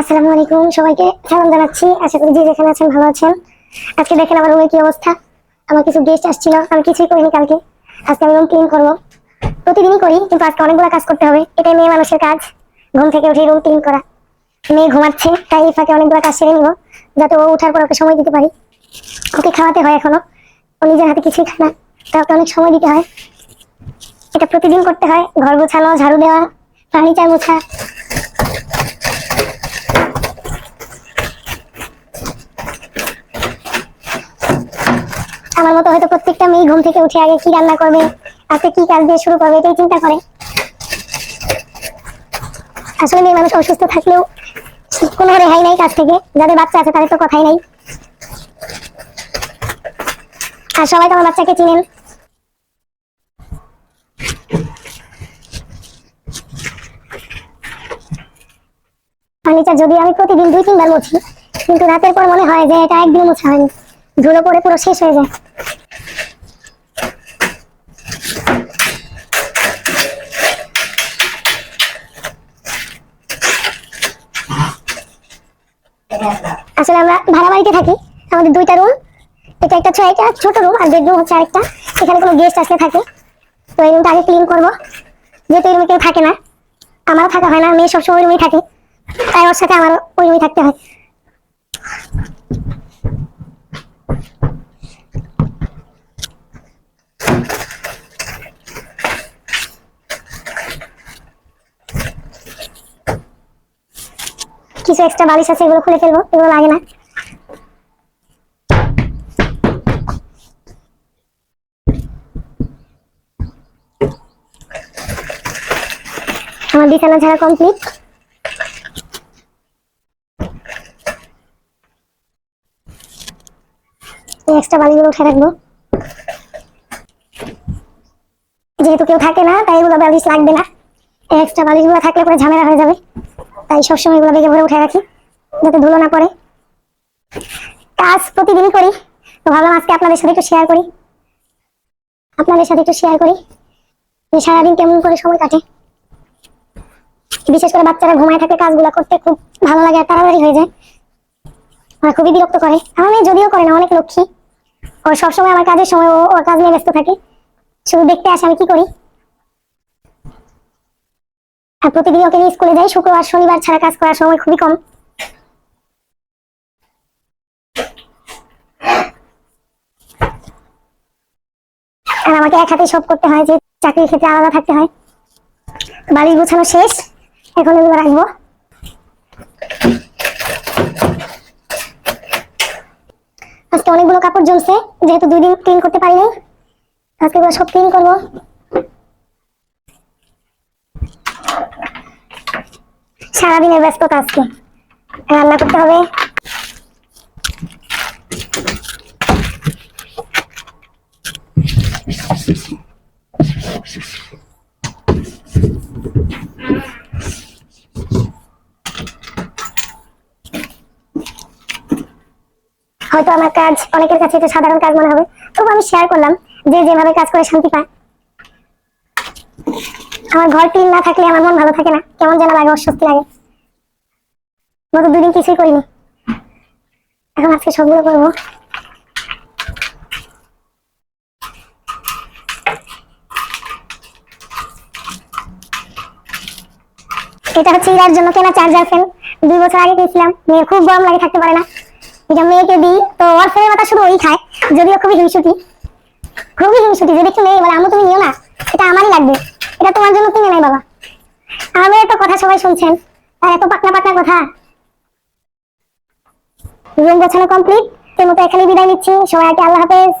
আসসালামু আলাইকুম সবাইকে। সালাম জানাচ্ছি। আশা করি যে যেখানে আছেন ভালো আছেন। আজকে দেখেন আমার রুমের কি অবস্থা। আমার কিছু গেস্ট আসছিল। আমি কিছুই করিনি কালকে। আজকে আমি রুম ক্লিন করব। প্রতিদিনই করি, কিন্তু আজকে অনেকগুলো কাজ করতে হবে। এটাই মেয়ে মানুষের কাজ। ঘুম থেকে উঠে রুম ক্লিন করা। মেয়ে ঘুমাচ্ছে, তাই এই ফাঁকে অনেকগুলো কাজ সেরে নিব, যাতে ও উঠার পর ওকে সময় দিতে পারি। ওকে খাওয়াতে হয় এখনও। ও নিজের হাতে কিছুই খায় না। তা ওকে অনেক সময় দিতে হয়। এটা প্রতিদিন করতে হয়। ঘর গোছানো, ঝাড়ু দেওয়া ফার্নিচার মোছা আমার মতো হয়তো প্রত্যেকটা মেয়ে ঘুম থেকে উঠে আগে কি রান্না করবে, আজকে কি কাজ দিয়ে শুরু করবে, এটাই চিন্তা করে। আসলে মেয়ে মানুষ অসুস্থ থাকলেও কোনো রেহাই নাই কাজ থেকে, যাদের বাচ্চা আছে তাদের তো কথাই নাই। আর সবাই তো আমার বাচ্চাকে চিনেন। ফার্নিচার যদি আমি প্রতিদিন দুই তিনবার মুছি, কিন্তু রাতের পর মনে হয় যে এটা একদিন মোছা হয়নি। ধুলো পরে পুরো শেষ হয়ে যায়। আসলে আমরা ভাড়া বাড়িতে থাকি, আমাদের দুইটা রুম এটা একটা একটা ছোট রুম আর বেডরুম হচ্ছে আরেকটা। এখানে কোনো গেস্ট আসলে থাকে। তো এই রুমটা আগে ক্লিন করব। যেহেতু এই রুমে কেউ থাকে না, আমারও থাকা হয় না মেয়ে সবসময় ওই রুমেই থাকে। তাই ওর সাথে আমার ওই রুমেই থাকতে হয়। কিছু এক্সট্রা বালিশ আছে, এগুলো খুলে ফেলব, এগুলো লাগে না। আমার বিছানা ঝাড়া কমপ্লিট এক্সট্রা বালিশগুলো উঠে রাখব। যেহেতু কেউ থাকে না, তাই এগুলো বালিশ লাগবে না। এক্সট্রা বালিশগুলো থাকলে পরে ঝামেলা হয়ে যাবে। তাই সবসময় এগুলো বেগে ভরে উঠে রাখি যাতে ধুলো না পড়ে। কাজ প্রতিদিনই করি, তো ভাবলাম আজকে আপনাদের সাথে একটু শেয়ার করি। আপনাদের সাথে একটু শেয়ার করি, যে সারাদিন কেমন করে সময় কাটে। বিশেষ করে বাচ্চারা ঘুমায় থাকে, কাজগুলো করতে খুব ভালো লাগে আর তাড়াতাড়ি হয়ে যায়। আর খুবই বিরক্ত করে। আমার মেয়ে যদিও করে না, অনেক লক্ষ্মী। ও সবসময় আমার কাজের সময় ও ওর কাজ নিয়ে ব্যস্ত থাকে। শুধু দেখতে আসে আমি কি করি। আর প্রতিদিন ওকে নিয়ে স্কুলে যাই, শুক্রবার, শনিবার ছাড়া কাজ করার সময় খুবই কম। আর আমাকে এক হাতে সব করতে হয়, যে চাকরির ক্ষেত্রে আলাদা থাকতে হয়। বাড়ি গোছানো শেষ, এখন এগুলো রাখব আজকে অনেকগুলো কাপড় জমছে, যেহেতু দুই দিন ক্লিন করতে পারিনি, আজকে সব ক্লিন করব। সারাদিনের ব্যস্ততা আজকে। রান্না করতে হবে। হয়তো আমার কাজ, অনেকের কাছে এটা সাধারণ কাজ মনে হবে। তবু আমি শেয়ার করলাম যে যেভাবে কাজ করে শান্তি পায়। আমার ঘর ক্লিন না থাকলে আমার মন ভালো থাকে না। কেমন যেন লাগে, অস্বস্তি লাগে। গত দুদিন কিছুই করিনি। এখন আজকে সবগুলো করব। এটা হচ্ছে ইরার জন্য কেনা চার্জার ফ্যান। দুই বছর আগে কিনেছিলাম। মেয়ের খুব গরম লাগে, থাকতে পারে না। এটা মেয়েকে দিই। তো ওর ফ্যানের মাথা শুধু ওই খায়। যদিও খুবই হিংসুটি। খুবই হিংসুটি। যদি দেখি মেয়ে বলে আমু তুমি নিও না। এটা আমারই লাগবে। এটা তোমার জন্য কিনে নাই বাবা। আমি এত কথা সবাই শুনছেন। আর এত পাকনা পাকনা কথা। রুম গোছানো কমপ্লিট এর তো এখানে বিদায় নিচ্ছি। সবাইকে আল্লাহ হাফেজ।